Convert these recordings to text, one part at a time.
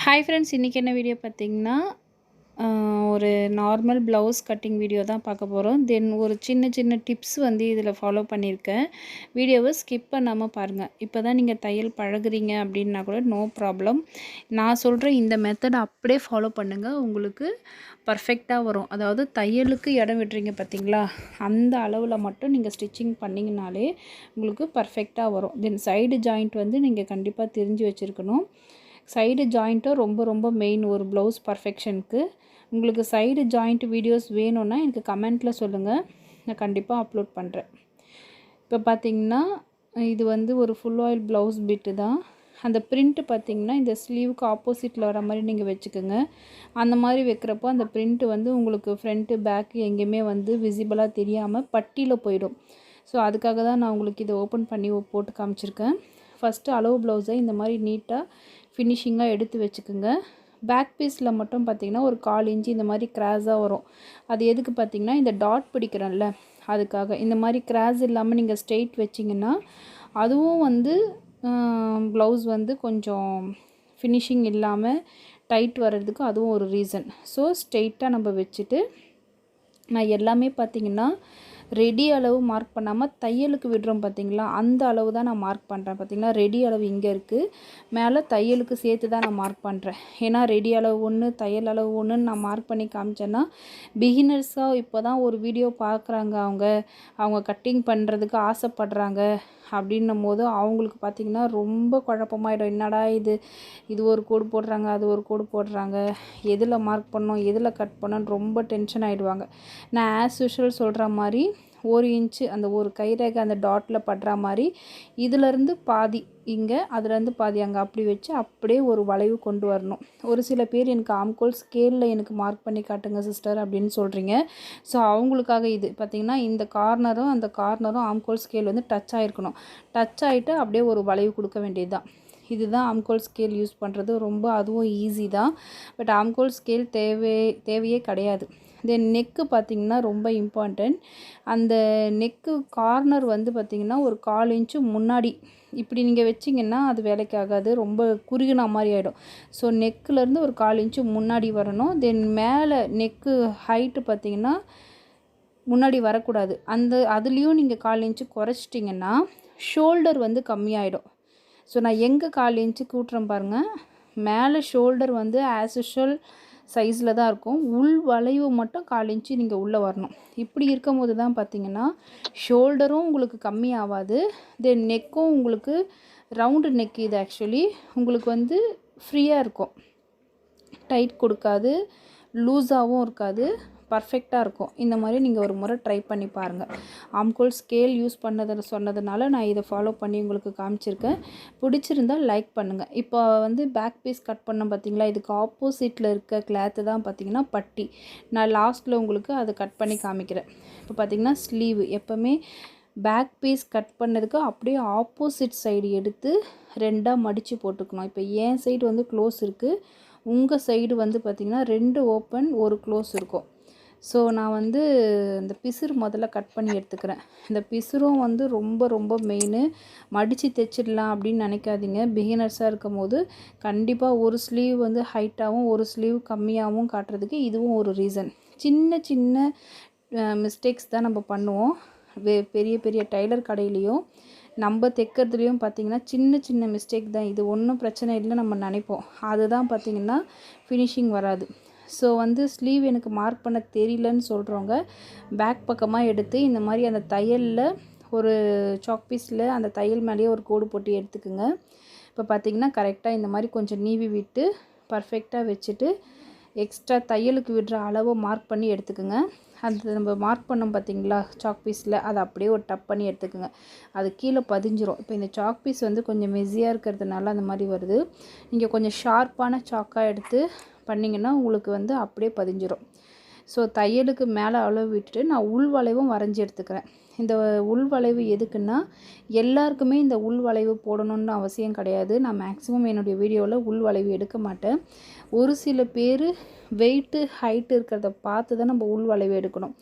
Hi friends இன்றைக்கி என்ன video பார்த்தீங்கன்னா ஒரு நார்மல் ப்ளவுஸ் கட்டிங் வீடியோ தான் பார்க்க போகிறோம் தென் ஒரு சின்ன சின்ன டிப்ஸ் வந்து இதில் ஃபாலோ பண்ணியிருக்கேன். வீடியோவை ஸ்கிப் பண்ணாமல் பாருங்கள் இப்போ தான் நீங்கள் தையல் பழகுறீங்க அப்படின்னா கூட நோ ப்ராப்ளம் நான் சொல்கிற இந்த மெத்தட் அப்படியே ஃபாலோ பண்ணுங்கள் உங்களுக்கு பர்ஃபெக்டாக வரும். அதாவது தையலுக்கு இடம் விட்டுறீங்க பார்த்தீங்களா? அந்த அளவில் மட்டும் நீங்கள் ஸ்டிச்சிங் பண்ணிங்கனாலே உங்களுக்கு பர்ஃபெக்டாக வரும். தென் சைடு ஜாயிண்ட் வந்து நீங்கள் கண்டிப்பாக தெரிஞ்சு வச்சுருக்கணும். சைடு ஜாயிண்ட்டும் ரொம்ப ரொம்ப மெயின் ஒரு ப்ளவுஸ் பர்ஃபெக்ஷனுக்கு உங்களுக்கு சைடு ஜாயிண்ட் வீடியோஸ் வேணும்னா எனக்கு கமெண்ட்டில் சொல்லுங்கள் நான் கண்டிப்பாக அப்லோட் பண்ணுறேன் இப்போ பார்த்திங்கன்னா இது வந்து ஒரு ஃபுல் ஆயில் ப்ளவுஸ் பிட்டு தான். அந்த பிரிண்ட்டு பார்த்தீங்கன்னா இந்த ஸ்லீவுக்கு ஆப்போசிட்டில் வர மாதிரி நீங்கள் வச்சுக்கோங்க. அந்த மாதிரி வைக்கிறப்போ அந்த பிரிண்ட்டு வந்து உங்களுக்கு ஃப்ரண்ட்டு பேக்கு எங்கேயுமே வந்து விசிபிளாக தெரியாமல் பட்டியில் போயிடும். ஸோ அதுக்காக தான் நான் உங்களுக்கு இதை ஓப்பன் பண்ணி போட்டு காமிச்சிருக்கேன். ஃபஸ்ட்டு அளவு ப்ளவுஸை இந்த மாதிரி நீட்டாக ஃபினிஷிங்காக எடுத்து வச்சுக்கோங்க. பேக் பீஸில் மட்டும் பார்த்தீங்கன்னா ஒரு கால் இன்ச்சு இந்த மாதிரி கிராஸாக வரும். அது எதுக்கு பார்த்தீங்கன்னா இந்த டாட் பிடிக்கிறோம்ல அதுக்காக. இந்த மாதிரி கிராஸ் இல்லாமல் நீங்கள் ஸ்ட்ரெயிட் வச்சிங்கன்னா அதுவும் வந்து ப்ளவுஸ் வந்து கொஞ்சம் ஃபினிஷிங் இல்லாமல் டைட் வர்றதுக்கு அதுவும் ஒரு ரீசன் ஸோ ஸ்ட்ரெயிட்டாக நம்ம வச்சுட்டு நான் எல்லாமே பார்த்தீங்கன்னா ரெடி அளவு மார்க் பண்ணாமல் தையலுக்கு விடுறோம் பார்த்தீங்களா அந்த அளவு தான் நான் மார்க் பண்ணுறேன் பார்த்தீங்களா ரெடி அளவு இங்கே இருக்குது மேலே தையலுக்கு சேர்த்து தான் நான் மார்க் பண்ணுறேன் ஏன்னா ரெடி அளவு ஒன்று தையல் அளவு ஒன்றுன்னு நான் மார்க் பண்ணி காமிச்சேன்னா பிகினர்ஸாக இப்போ தான் ஒரு வீடியோ பார்க்குறாங்க அவங்க. அவங்க கட்டிங் பண்ணுறதுக்கு ஆசைப்படுறாங்க. அப்படின்னும் போது அவங்களுக்கு பார்த்திங்கன்னா ரொம்ப குழப்பமாயிடும். என்னடா இது? இது ஒரு கோடு போடுறாங்க அது ஒரு கோடு போடுறாங்க. எதில் மார்க் பண்ணோம் எதில் கட் பண்ணோன்னு ரொம்ப டென்ஷன் ஆகிடுவாங்க நான் ஆஸ் யூஷுவல் சொல்கிற மாதிரி ஒரு இன்ச்சு அந்த ஒரு கைரேகை அந்த டாட்டில் படுற மாதிரி இதிலருந்து பாதி இங்கே அதுலேருந்து பாதி அங்கே அப்படி வச்சு அப்படியே ஒரு வளைவு கொண்டு வரணும். ஒரு சில பேர் எனக்கு ஆம்கோல் ஸ்கேலில் எனக்கு மார்க் பண்ணி காட்டுங்க சிஸ்டர் அப்படின்னு சொல்கிறீங்க ஸோ அவங்களுக்காக இது. பார்த்திங்கன்னா இந்த கார்னரும் அந்த கார்னரும் ஆம்கோல் ஸ்கேல் வந்து டச் ஆகிருக்கணும் டச் ஆகிட்டு அப்படியே ஒரு வளைவு கொடுக்க வேண்டியது தான் இதுதான் ஆம்கோல் ஸ்கேல் யூஸ் பண்ணுறது ரொம்ப அதுவும் ஈஸி தான். பட் ஆம்கோல் ஸ்கேல் தேவை தேவையே கிடையாது. தென் நெக்கு பார்த்திங்கன்னா ரொம்ப இம்பார்ட்டண்ட் அந்த நெக்கு கார்னர் வந்து பார்த்திங்கன்னா ஒரு கால் இன்ச்சு முன்னாடி. இப்படி நீங்கள் வச்சிங்கன்னா அது வேலைக்கு ஆகாது. ரொம்ப குறுகின மாதிரி ஆகிடும் ஸோ நெக்குலேருந்து ஒரு கால் இன்ச்சு முன்னாடி வரணும். தென் மேலே நெக்கு ஹைட்டு பார்த்திங்கன்னா முன்னாடி வரக்கூடாது. அந்த அதுலேயும் நீங்கள் கால் இன்ச்சு குறைச்சிட்டிங்கன்னா ஷோல்டர் வந்து கம்மியாயிடும். ஸோ நான் எங்கே கால் இன்ச்சு கூட்டுறேன் பாருங்கள் மேலே ஷோல்டர் வந்து ஆஸ் யூஷுவல் சைஸில் தான் இருக்கும். உள் வளைவு மட்டும் கால் இன்ச்சு நீங்கள் உள்ளே வரணும். இப்படி இருக்கும் போது தான் பார்த்தீங்கன்னா ஷோல்டரும் உங்களுக்கு கம்மி ஆகாது தென் நெக்கும் உங்களுக்கு ரவுண்டு நெக் இது ஆக்சுவலி உங்களுக்கு வந்து ஃப்ரீயாக இருக்கும். டைட் கொடுக்காது. லூஸாகவும் இருக்காது. பர்ஃபெக்டாக இருக்கும். இந்த மாதிரி நீங்கள் ஒரு முறை ட்ரை பண்ணி பாருங்கள் ஆம்கோல் ஸ்கேல் யூஸ் பண்ணதை சொன்னதுனால நான் இதை ஃபாலோ பண்ணி உங்களுக்கு காமிச்சிருக்கேன். பிடிச்சிருந்தால் லைக் பண்ணுங்கள் இப்போ வந்து பேக் பீஸ் கட் பண்ண பார்த்தீங்களா இதுக்கு ஆப்போசிட்டில் இருக்க கிளாத்து தான் பார்த்தீங்கன்னா பட்டி. நான் லாஸ்ட்டில் உங்களுக்கு அதை கட் பண்ணி காமிக்கிறேன். இப்போ பார்த்தீங்கன்னா ஸ்லீவ் எப்போவுமே பேக் பீஸ் கட் பண்ணதுக்கு அப்படியே ஆப்போசிட் சைடு எடுத்து ரெண்டாக மடித்து போட்டுக்கணும். இப்போ என் சைடு வந்து க்ளோஸ் இருக்குது உங்கள் சைடு வந்து பார்த்திங்கன்னா ரெண்டு ஓப்பன் ஒரு க்ளோஸ் இருக்கும். ஸோ நான் வந்து இந்த பிசுறு முதல்ல கட் பண்ணி எடுத்துக்கிறேன். இந்த பிசுறும் வந்து ரொம்ப ரொம்ப மெயின் மடித்து தைச்சிடலாம் அப்படின்னு நினைக்காதீங்க. பிகினர்ஸாக இருக்கும் போது கண்டிப்பாக ஒரு ஸ்லீவ் வந்து ஹைட்டாகவும் ஒரு ஸ்லீவ் கம்மியாகவும் காட்டுறதுக்கு இதுவும் ஒரு ரீசன் சின்ன சின்ன மிஸ்டேக்ஸ் தான் நம்ம பண்ணுவோம். வே பெரிய பெரிய டைலர் கடையிலையும் நம்ம தைக்கிறதுலையும் பார்த்திங்கன்னா சின்ன சின்ன மிஸ்டேக் தான். இது ஒன்றும் பிரச்சனை இல்லை நம்ம நினைப்போம். அதுதான் பார்த்திங்கன்னா ஃபினிஷிங் வராது. ஸோ வந்து ஸ்லீவ் எனக்கு மார்க் பண்ண தெரியலன்னு சொல்கிறவங்க பேக் பக்கமாக எடுத்து இந்த மாதிரி அந்த தையலில் ஒரு சாக் பீஸில் அந்த தையல் மேலேயே ஒரு கோடு போட்டு எடுத்துக்கோங்க. இப்போ பார்த்திங்கன்னா கரெக்டாக இந்த மாதிரி கொஞ்சம் நீவி விட்டு பர்ஃபெக்டாக வச்சுட்டு எக்ஸ்ட்ரா தையலுக்கு விடுற அளவை மார்க் பண்ணி எடுத்துக்கோங்க. அது நம்ம மார்க் பண்ணோம் பார்த்தீங்களா சாக் பீஸில் அதை அப்படியே ஒரு டப் பண்ணி எடுத்துக்கோங்க. அது கீழே பதிஞ்சிரும். இப்போ இந்த சாக் பீஸ் வந்து கொஞ்சம் மெஸியாக இருக்கிறதுனால அந்த மாதிரி வருது. நீங்கள் கொஞ்சம் ஷார்ப்பான சாக்காக எடுத்து பண்ணிங்கன்னா உங்களுக்கு வந்து அப்படியே பதிஞ்சிரும். ஸோ தையலுக்கு மேலே அளவு விட்டுட்டு நான் உள் வளைவும் வரைஞ்சி எடுத்துக்கிறேன். இந்த உள் வளைவு எதுக்குன்னா எல்லாருக்குமே இந்த உள் வளைவு போடணுன்னு அவசியம் கிடையாது. நான் மேக்ஸிமம் என்னுடைய வீடியோவில் உள் வளைவு எடுக்க மாட்டேன். ஒரு சில பேர் வெயிட்டு ஹைட்டு இருக்கிறத பார்த்து தான் நம்ம உள் வளைவு எடுக்கணும்.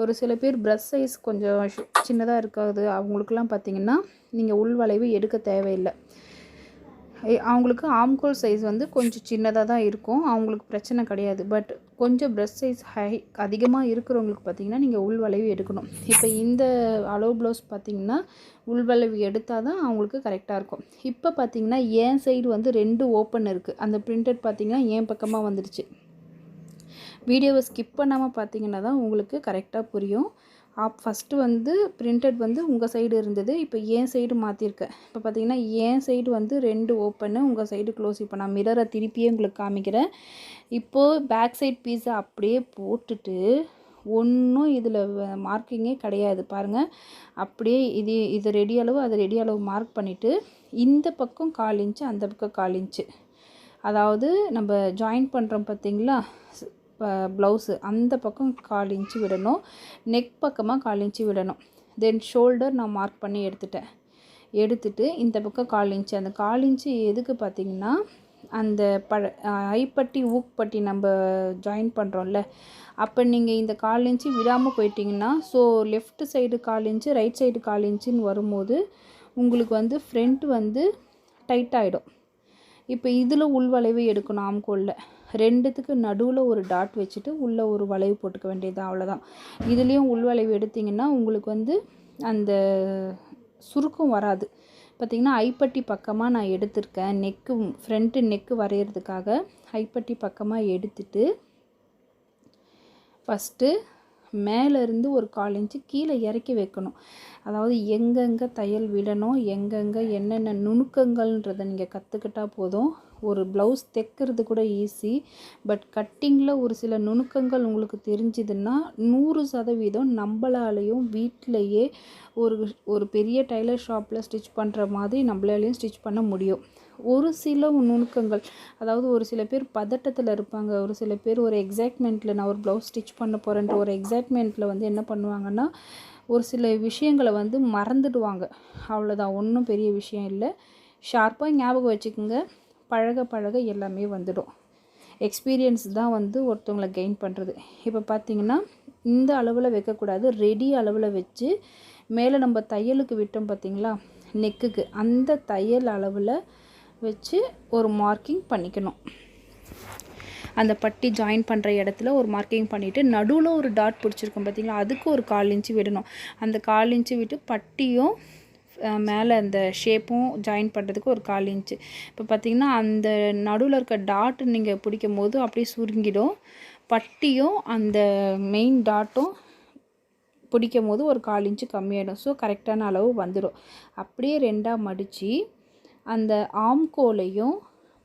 ஒரு சில பேர் ப்ரெஸ் சைஸ் கொஞ்சம் சின்னதாக இருக்காது. அவங்களுக்குலாம் பார்த்திங்கன்னா நீங்கள் உள் வளைவு எடுக்க தேவையில்லை. அவங்களுக்கு ஆம்கோல் சைஸ் வந்து கொஞ்சம் சின்னதாக தான் இருக்கும். அவங்களுக்கு பிரச்சனை கிடையாது. பட் கொஞ்சம் ப்ரெஷ் சைஸ் ஹை அதிகமாக இருக்கிறவங்களுக்கு பார்த்தீங்கன்னா நீங்கள் உள் வளைவு எடுக்கணும். இப்போ இந்த அளவு ப்ளவுஸ் பார்த்திங்கன்னா உள் வளைவு எடுத்தால் தான் அவங்களுக்கு கரெக்டாக இருக்கும். இப்போ பார்த்தீங்கன்னா என் சைடு வந்து ரெண்டு ஓப்பன் இருக்குது அந்த பிரிண்டட் பார்த்திங்கன்னா என் பக்கமாக வந்துடுச்சு. வீடியோவை ஸ்கிப் பண்ணாமல் பார்த்தீங்கன்னா தான் உங்களுக்கு கரெக்டாக புரியும். ஆப் ஃபஸ்ட்டு வந்து பிரிண்டட் வந்து உங்கள் சைடு இருந்தது. இப்போ என் சைடு மாற்றிருக்கேன் இப்போ பார்த்தீங்கன்னா என் சைடு வந்து ரெண்டு ஓப்பனு உங்கள் சைடு க்ளோஸ் இப்போ நான் மிரரை திருப்பியே உங்களுக்கு காமிக்கிறேன். இப்போது பேக் சைட் பீஸை அப்படியே போட்டுட்டு ஒன்றும் இதில் மார்க்கிங்கே கிடையாது. பாருங்கள் அப்படியே இது இது ரெடி அளவு அது ரெடி அளவு மார்க் பண்ணிவிட்டு இந்த பக்கம் கால் இன்ச்சு அந்த பக்கம் கால் இன்ச்சு அதாவது நம்ம ஜாயின் பண்ணுறோம் பார்த்தீங்களா ப்ளவுஸு அந்த பக்கம் கால் இன்ச்சு விடணும். நெக் பக்கமாக கால் இன்ச்சு விடணும். தென் ஷோல்டர் நான் மார்க் பண்ணி எடுத்துட்டேன். எடுத்துட்டு இந்த பக்கம் கால் இன்ச்சு. அந்த கால் இன்ச்சு எதுக்கு பார்த்தீங்கன்னா அந்த பழ ஐப்பட்டி ஊக்பட்டி நம்ம ஜாயின் பண்ணுறோம்ல அப்போ நீங்கள் இந்த கால் இன்ச்சு விடாமல் போயிட்டீங்கன்னா ஸோ லெஃப்ட் சைடு கால் இன்ச்சு ரைட் சைடு கால் இன்ச்சுன்னு வரும்போது உங்களுக்கு வந்து ஃப்ரண்ட் வந்து டைட் ஆகிடும் இப்போ இதில் உள்வளைவு எடுக்கணும் ஆம்கோலில் ரெண்டுத்துக்கு நடுவில் ஒரு டாட் வச்சுட்டு உள்ளே ஒரு வளைவு போட்டுக்க வேண்டியது அவ்வளோதான் இதுலேயும் உள் வளைவு எடுத்திங்கன்னா உங்களுக்கு வந்து அந்த சுருக்கம் வராது. பார்த்திங்கன்னா ஐப்பட்டி பக்கமாக நான் எடுத்திருக்கேன். நெக்கு ஃப்ரண்ட்டு நெக்கு வரைகிறதுக்காக ஐப்பட்டி பக்கமாக எடுத்துட்டு ஃபஸ்ட்டு மேலேருந்து ஒரு கால் இன்ச்சு கீழே இறக்கி வைக்கணும். அதாவது எங்கெங்கே தையல் விடணும் எங்கெங்கே என்னென்ன நுணுக்கங்கள்ன்றதை நீங்கள் கற்றுக்கிட்டால் போதும். ஒரு ப்ளவுஸ் தைக்கிறது கூட ஈஸி பட் கட்டிங்கில் ஒரு சில நுணுக்கங்கள் உங்களுக்கு தெரிஞ்சுதுன்னா நூறு சதவீதம் நம்மளாலையும் வீட்டிலையே ஒரு ஒரு பெரிய டைலர் ஷாப்பில் ஸ்டிச் பண்ணுற மாதிரி நம்மளாலையும் ஸ்டிச் பண்ண முடியும். ஒரு சில நுணுக்கங்கள் அதாவது ஒரு சில பேர் பதட்டத்தில் இருப்பாங்க ஒரு சில பேர் ஒரு எக்ஸைட்மெண்ட்டில் நான் ஒரு ப்ளவுஸ் ஸ்டிச் பண்ண போகிறேன்ற ஒரு எக்ஸைட்மெண்ட்டில் வந்து என்ன பண்ணுவாங்கன்னா ஒரு சில விஷயங்களை வந்து மறந்துடுவாங்க. அவ்வளோதான் ஒன்றும் பெரிய விஷயம் இல்லை. ஷார்ப்பாக ஞாபகம் வச்சுக்கோங்க. பழக பழக எல்லாமே வந்துடும். எக்ஸ்பீரியன்ஸ் தான் வந்து ஒருத்தவங்களை கெயின் பண்ணுறது இப்போ பார்த்தீங்கன்னா இந்த அளவில் வைக்கக்கூடாது. ரெடி அளவில் வச்சு மேலே நம்ம தையலுக்கு விட்டோம் பார்த்தீங்களா நெக்குக்கு. அந்த தையல் அளவில் வச்சு ஒரு மார்க்கிங் பண்ணிக்கணும். அந்த பட்டி ஜாயின் பண்ணுற இடத்துல ஒரு மார்க்கிங் பண்ணிவிட்டு நடுவில் ஒரு டாட் பிடிச்சிருக்கோம் பார்த்தீங்களா அதுக்கு ஒரு கால் இன்ச்சு விடணும். அந்த கால் இன்ச்சு விட்டு பட்டியும் மேலே அந்த ஷேப்பும் ஜாயின் பண்ணுறதுக்கு ஒரு கால் இன்ச்சு இப்போ பார்த்தீங்கன்னா அந்த நடுவில் இருக்க டாட் நீங்கள் பிடிக்கும் போது அப்படியே சுருங்கிடும். பட்டியும் அந்த மெயின் டாட்டும் பிடிக்கும் போது ஒரு கால் இன்ச்சு கம்மியாயிடும். ஸோ கரெக்டான அளவு வந்துடும் அப்படியே ரெண்டாக மடித்து அந்த ஆம்கோலையும்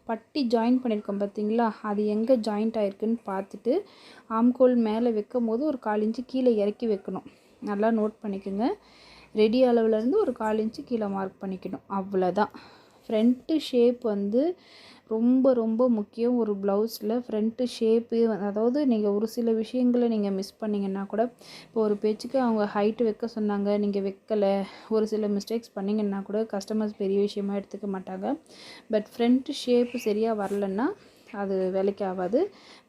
பட்டி ஜாயின் பண்ணியிருக்கோம் பார்த்தீங்களா அது எங்கே ஜாயிண்ட் ஆகிருக்குன்னு பார்த்துட்டு ஆம்கோல் மேலே வைக்கும் போது ஒரு கால் இன்ச்சு கீழே இறக்கி வைக்கணும். நல்லா நோட் பண்ணிக்கோங்க. ரெடி அளவுலேருந்து ஒரு கால் இன்ச்சு கீழே மார்க் பண்ணிக்கணும். அவ்வளோதான் ஃப்ரண்ட்டு ஷேப் வந்து ரொம்ப ரொம்ப முக்கியம். ஒரு ப்ளவுஸில் ஃப்ரண்ட்டு ஷேப்பு அதாவது நீங்கள் ஒரு சில விஷயங்களை நீங்கள் மிஸ் பண்ணிங்கன்னா கூட இப்போ ஒரு பேச்சுக்கு அவங்க ஹைட்டு வைக்க சொன்னாங்க நீங்கள் வைக்கலை ஒரு சில மிஸ்டேக்ஸ் பண்ணிங்கன்னா கூட கஸ்டமர்ஸ் பெரிய விஷயமா எடுத்துக்க மாட்டாங்க. பட் ஃப்ரண்ட்டு ஷேப்பு சரியாக வரலன்னா அது வேலைக்கு ஆகாது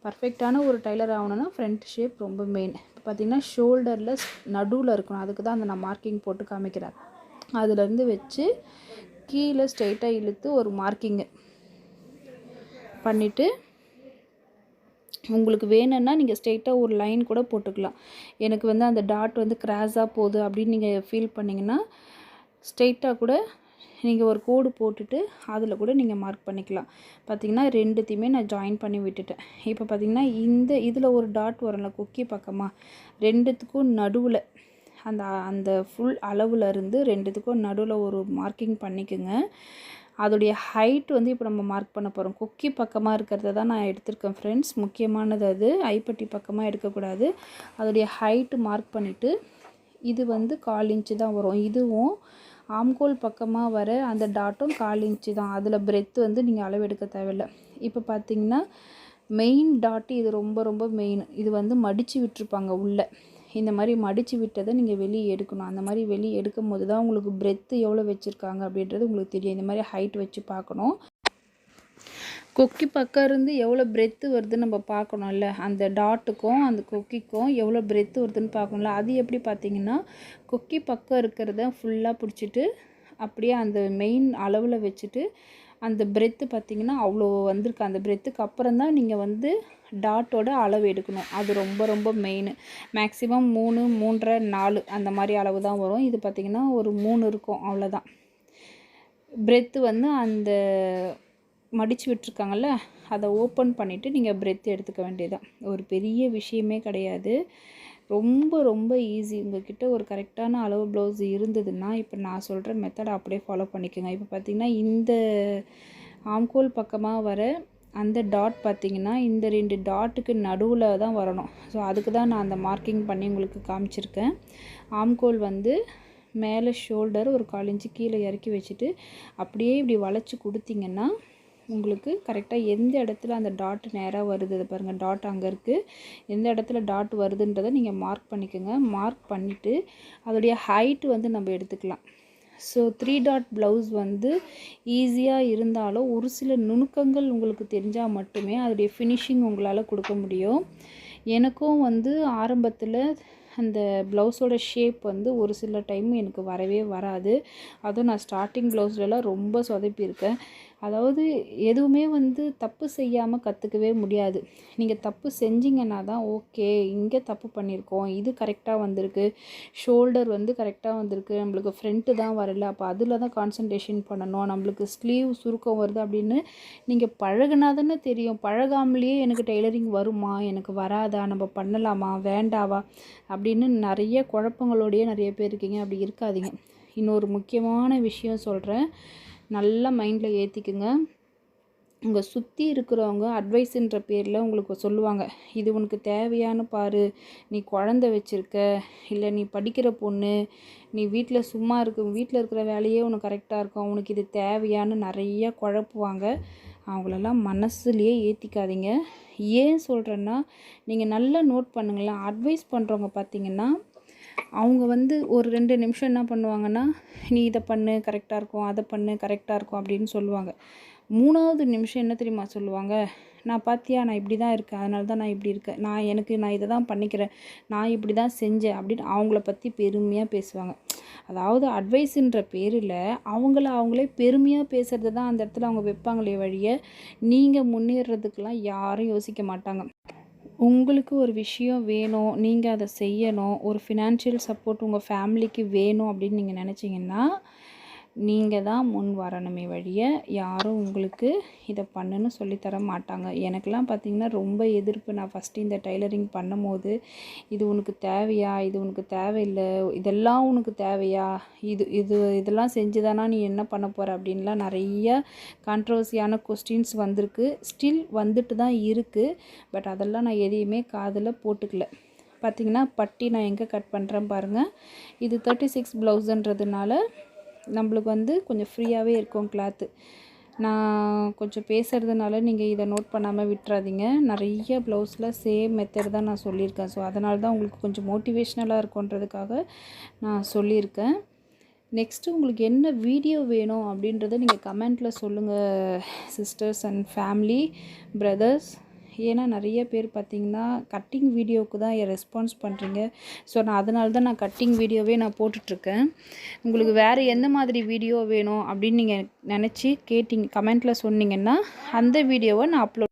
பர்ஃபெக்டான ஒரு டைலர் ஆகணும்னா ஃப்ரண்ட் ஷேப் ரொம்ப மெயின் இப்போ பார்த்தீங்கன்னா ஷோல்டரில் நடுவில் இருக்கணும். அதுக்கு தான் அந்த நான் மார்க்கிங் போட்டு காமிக்கிறேன் அதுலேருந்து வச்சு கீழே ஸ்ட்ரைட்டாக இழுத்து ஒரு மார்க்கிங்கு பண்ணிவிட்டு உங்களுக்கு வேணும்னா நீங்கள் ஸ்ட்ரெயிட்டாக ஒரு லைன் கூட போட்டுக்கலாம். எனக்கு வந்து அந்த டாட் வந்து கிராஸாக போகுது அப்படின்னு நீங்கள் ஃபீல் பண்ணிங்கன்னா ஸ்ட்ரெயிட்டாக கூட நீங்கள் ஒரு கோடு போட்டுட்டு அதில் கூட நீங்கள் மார்க் பண்ணிக்கலாம். பார்த்தீங்கன்னா ரெண்டுத்தையுமே நான் ஜாயின் பண்ணி விட்டுட்டேன். இப்போ பார்த்தீங்கன்னா இந்த இதில் ஒரு டாட் வரும்ல கொக்கி பக்கமாக ரெண்டுத்துக்கும் நடுவில் அந்த அந்த ஃபுல் அளவில் இருந்து ரெண்டுத்துக்கும் நடுவில் ஒரு மார்க்கிங் பண்ணிக்கோங்க. அதோடைய ஹைட் வந்து இப்போ நம்ம மார்க் பண்ண போகிறோம் கொக்கி பக்கமாக இருக்கிறத தான் நான் எடுத்திருக்கேன் ஃப்ரெண்ட்ஸ் முக்கியமானது அது. ஐப்பட்டி பக்கமாக எடுக்கக்கூடாது. அதோடைய ஹைட்டு மார்க் பண்ணிவிட்டு இது வந்து கால் இன்ச்சு தான் வரும். இதுவும் ஆம்கோல் பக்கமாக வர அந்த டாட்டும் கால் இன்ச்சு தான். அதில் பிரெத்து வந்து நீங்கள் அளவு எடுக்க இப்போ பார்த்தீங்கன்னா மெயின் டாட்டு இது ரொம்ப ரொம்ப மெயின் இது வந்து மடித்து விட்டுருப்பாங்க உள்ளே. இந்த மாதிரி மடித்து விட்டதை நீங்கள் வெளியே எடுக்கணும். அந்த மாதிரி வெளியே எடுக்கும் போது தான் உங்களுக்கு பிரெத்து எவ்வளோ வச்சுருக்காங்க அப்படின்றது உங்களுக்கு தெரியும். இந்த மாதிரி ஹைட் வச்சு பார்க்கணும். கொக்கி பக்கம் இருந்து எவ்வளோ பிரெத்து வருதுன்னு நம்ம பார்க்கணும்ல? அந்த டாட்டுக்கும் அந்த கொக்கிக்கும் எவ்வளோ பிரெத்து வருதுன்னு பார்க்கணும்ல? அது எப்படி பார்த்தீங்கன்னா கொக்கி பக்கம் இருக்கிறத ஃபுல்லாக பிடிச்சிட்டு அப்படியே அந்த மெயின் அளவில் வச்சுட்டு அந்த பிரெத்து பார்த்திங்கன்னா அவ்வளோ வந்திருக்கு. அந்த பிரெத்துக்கு அப்புறம் தான் நீங்கள் வந்து டாட்டோட அளவு எடுக்கணும். அது ரொம்ப ரொம்ப மெயின் மேக்ஸிமம் மூணு மூன்றரை நாலு அந்த மாதிரி அளவு தான் வரும். இது பார்த்திங்கன்னா ஒரு மூணு இருக்கும். அவ்வளோதான் பிரெத்து வந்து அந்த மடித்து விட்டுருக்காங்கல்ல அதை ஓப்பன் பண்ணிவிட்டு நீங்கள் பிரெத் எடுத்துக்க வேண்டியதான் ஒரு பெரிய விஷயமே கிடையாது. ரொம்ப ரொம்ப ஈஸி உங்ககிட்ட ஒரு கரெக்டான அளவு ப்ளவுஸ் இருந்ததுன்னா இப்போ நான் சொல்கிற மெத்தடை அப்படியே ஃபாலோ பண்ணிக்கோங்க. இப்போ பார்த்திங்கன்னா இந்த ஆம்கோல் பக்கமாக வர அந்த டாட் பார்த்திங்கன்னா இந்த ரெண்டு டாட்டுக்கு நடுவில் தான் வரணும். ஸோ அதுக்கு தான் நான் அந்த மார்க்கிங் பண்ணி உங்களுக்கு காமிச்சிருக்கேன். ஆம்கோல் வந்து மேலே ஷோல்டர் ஒரு கால் இன்ச்சு கீழே இறக்கி வச்சுட்டு அப்படியே இப்படி வளைச்சி கொடுத்தீங்கன்னா உங்களுக்கு கரெக்டாக எந்த இடத்துல அந்த டாட் நேராக வருது அதை பாருங்கள் டாட் அங்கே இருக்குது எந்த இடத்துல டாட் வருதுன்றதை நீங்கள் மார்க் பண்ணிக்கோங்க. மார்க் பண்ணிவிட்டு அதோடைய ஹைட்டு வந்து நம்ம எடுத்துக்கலாம். ஸோ த்ரீ டாட் ப்ளவுஸ் வந்து ஈஸியாக இருந்தாலும் ஒரு சில நுணுக்கங்கள் உங்களுக்கு தெரிஞ்சால் மட்டுமே அதோடைய ஃபினிஷிங் உங்களால் கொடுக்க முடியும். எனக்கும் வந்து ஆரம்பத்தில் அந்த ப்ளவுஸோட ஷேப் வந்து ஒரு சில டைம் எனக்கு வரவே வராது. அதுவும் நான் ஸ்டார்டிங் ப்ளவுஸ்லலாம் ரொம்ப சொதப்பியிருக்கேன். அதாவது எதுவுமே வந்து தப்பு செய்யாமல் கற்றுக்கவே முடியாது. நீங்கள் தப்பு செஞ்சீங்கன்னா தான் ஓகே இங்கே தப்பு பண்ணியிருக்கோம் இது கரெக்டாக வந்திருக்கு ஷோல்டர் வந்து கரெக்டாக வந்திருக்கு நம்மளுக்கு ஃப்ரண்ட்டு தான் வரல அப்போ அதில் தான் கான்சன்ட்ரேஷன் பண்ணணும் நம்மளுக்கு ஸ்லீவ் சுருக்கம் வருது அப்படின்னு நீங்கள் பழகுனா தானே தெரியும். பழகாமலேயே எனக்கு டெய்லரிங் வருமா? எனக்கு வராதா? நம்ம பண்ணலாமா? வேண்டாவா? அப்படின்னு நிறைய குழப்பங்களோடையே நிறைய பேர் இருக்கீங்க. அப்படி இருக்காதீங்க. இன்னொரு முக்கியமான விஷயம் சொல்கிறேன் நல்லா மைண்டில் ஏற்றிக்குங்க உங்கள் சுற்றி இருக்கிறவங்க அட்வைஸுன்ற பேரில் உங்களுக்கு சொல்லுவாங்க. இது உனக்கு தேவையான்னு பாரு. நீ குழந்த வச்சுருக்க. இல்லை நீ படிக்கிற பொண்ணு. நீ வீட்டில் சும்மா இருக்க. வீட்டில் இருக்கிற வேலையே உனக்கு கரெக்டாக இருக்கும். உனக்கு இது தேவையான்னு நிறையா குழப்புவாங்க. அவங்களெல்லாம் மனசுலேயே ஏற்றிக்காதீங்க ஏன் சொல்கிறேன்னா நீங்கள் நல்லா நோட் பண்ணுங்களேன். அட்வைஸ் பண்ணுறவங்க பார்த்தீங்கன்னா அவங்க வந்து ஒரு ரெண்டு நிமிஷம் என்ன பண்ணுவாங்கன்னா நீ இதை பண்ணு கரெக்டாக இருக்கும் அதை பண்ணு கரெக்டாக இருக்கும் அப்படின்னு சொல்லுவாங்க. மூணாவது நிமிஷம் என்ன தெரியுமா சொல்லுவாங்க? நான் பார்த்தியா நான் இப்படி தான் இருக்கேன். அதனால தான் நான் இப்படி இருக்கேன். நான் எனக்கு நான் இதை தான் பண்ணிக்கிறேன். நான் இப்படி தான் செஞ்சேன் அப்படின்னு அவங்கள பற்றி பெருமையாக பேசுவாங்க. அதாவது அட்வைஸுன்ற பேரில் அவங்கள அவங்களே பெருமையாக பேசுகிறது தான் அந்த இடத்துல அவங்க வைப்பாங்களே வழிய நீங்கள் முன்னேறதுக்கெலாம் யாரும் யோசிக்க மாட்டாங்க. உங்களுக்கு ஒரு விஷயம் வேணும் நீங்கள் அதை செய்யணும் ஒரு ஃபினான்ஷியல் சப்போர்ட் உங்கள் ஃபேமிலிக்கு வேணும் அப்படின்னு நீங்கள் நினச்சிங்கன்னா நீங்கள் தான் முன் வரணுமே வழிய யாரும் உங்களுக்கு இதை பண்ணுன்னு சொல்லித்தர மாட்டாங்க. எனக்கெல்லாம் பார்த்திங்கன்னா ரொம்ப எதிர்ப்பு. நான் ஃபஸ்ட்டு இந்த டைலரிங் பண்ணும்போது இது உனக்கு தேவையா? இது உனக்கு தேவையில்லை. இதெல்லாம் உனக்கு தேவையா? இது இது இதெல்லாம் செஞ்சுதானா? நீ என்ன பண்ண போகிற அப்படின்லாம் நிறைய கான்ட்ரவர்சியான கொஸ்டின்ஸ் வந்திருக்கு. ஸ்டில் வந்துட்டு தான் இருக்குது பட் அதெல்லாம் நான் எதையுமே காதில் போட்டுக்கல. பார்த்திங்கன்னா பட்டி நான் எங்கே கட் பண்ணுறேன் பாருங்கள் இது தேர்ட்டி சிக்ஸ் ப்ளவுஸுன்றதுனால நம்மளுக்கு வந்து கொஞ்சம் ஃப்ரீயாகவே இருக்கும் கிளாத்து நான் கொஞ்சம் பேசுகிறதுனால நீங்கள் இதை நோட் பண்ணாமல் விட்டுறாதீங்க. நிறைய ப்ளவுஸில் சேம் மெத்தட் தான் நான் சொல்லியிருக்கேன். ஸோ அதனால தான் உங்களுக்கு கொஞ்சம் மோட்டிவேஷ்னலாக இருக்குன்றதுக்காக நான் சொல்லியிருக்கேன். நெக்ஸ்ட்டு உங்களுக்கு என்ன வீடியோ வேணும் அப்படின்றத நீங்கள் கமெண்ட்டில் சொல்லுங்கள் சிஸ்டர்ஸ் அண்ட் ஃபேமிலி பிரதர்ஸ் ஏன்னா நிறைய பேர் பார்த்திங்கன்னா கட்டிங் வீடியோவுக்கு தான் ரெஸ்பான்ஸ் பண்ணுறீங்க ஸோ நான் அதனால தான் நான் கட்டிங் வீடியோவே நான் போட்டுட்ருக்கேன். உங்களுக்கு வேறு எந்த மாதிரி வீடியோ வேணும் அப்படின்னு நீங்கள் நினச்சி கேட்டிங்க கமெண்ட்டில் சொன்னீங்கன்னா அந்த வீடியோவை நான் அப்லோட்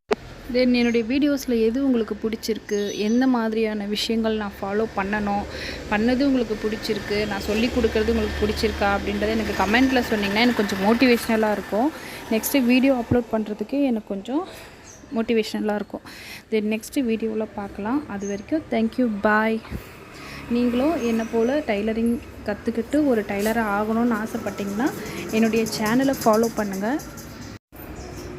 தென் என்னுடைய வீடியோஸில் எது உங்களுக்கு பிடிச்சிருக்கு? எந்த மாதிரியான விஷயங்கள் நான் ஃபாலோ பண்ணணும்? பண்ணது உங்களுக்கு பிடிச்சிருக்கு? நான் சொல்லி கொடுக்குறது உங்களுக்கு பிடிச்சிருக்கா? அப்படின்றத எனக்கு கமெண்ட்டில் சொன்னிங்கன்னா எனக்கு கொஞ்சம் மோட்டிவேஷ்னலாக இருக்கும். நெக்ஸ்ட்டு வீடியோ அப்லோட் பண்ணுறதுக்கு எனக்கு கொஞ்சம் மோட்டிவேஷ்னலாக இருக்கும். தென் நெக்ஸ்ட்டு வீடியோவில் பார்க்கலாம். அது வரைக்கும் தேங்க்யூ பாய் நீங்களும் என்னை போல் டைலரிங் கற்றுக்கிட்டு ஒரு டைலராக ஆகணும்னு ஆசைப்பட்டிங்கன்னா என்னுடைய சேனலை ஃபாலோ பண்ணுங்கள்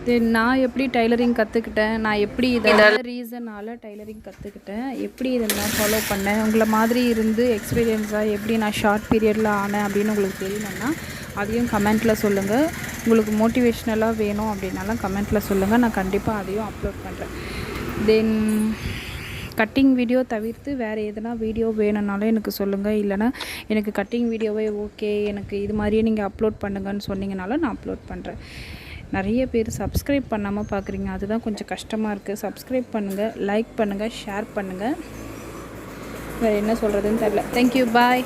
தென் நான் எப்படி டைலரிங் கற்றுக்கிட்டேன் நான் எப்படி இதெல்லாம் ரீசனால் டைலரிங் கற்றுக்கிட்டேன் எப்படி இதெல்லாம் ஃபாலோ பண்ணேன்? உங்களை மாதிரி இருந்து எக்ஸ்பீரியன்ஸாக எப்படி நான் ஷார்ட் பீரியடில் ஆனேன் அப்படின்னு உங்களுக்கு தெரியணும்னா அதையும் கமெண்ட்டில் சொல்லுங்கள் உங்களுக்கு மோட்டிவேஷ்னலாக வேணும் அப்படின்னாலும் கமெண்ட்டில் சொல்லுங்கள் நான் கண்டிப்பாக அதையும் அப்லோட் பண்ணுறேன் தென் கட்டிங் வீடியோ தவிர்த்து வேறு எதனா வீடியோ வேணும்னாலும் எனக்கு சொல்லுங்கள் இல்லைனா எனக்கு கட்டிங் வீடியோவே ஓகே எனக்கு இது மாதிரியே நீங்கள் அப்லோட் பண்ணுங்கன்னு சொன்னீங்கனாலும் நான் அப்லோட் பண்ணுறேன் நிறைய பேர் சப்ஸ்கிரைப் பண்ணாமல் பார்க்குறீங்க. அதுதான் கொஞ்சம் கஷ்டமாக இருக்குது சப்ஸ்கிரைப் பண்ணுங்கள் லைக் பண்ணுங்கள் ஷேர் பண்ணுங்கள் வேறு என்ன சொல்கிறதுன்னு தெரில தேங்க்யூ பாய்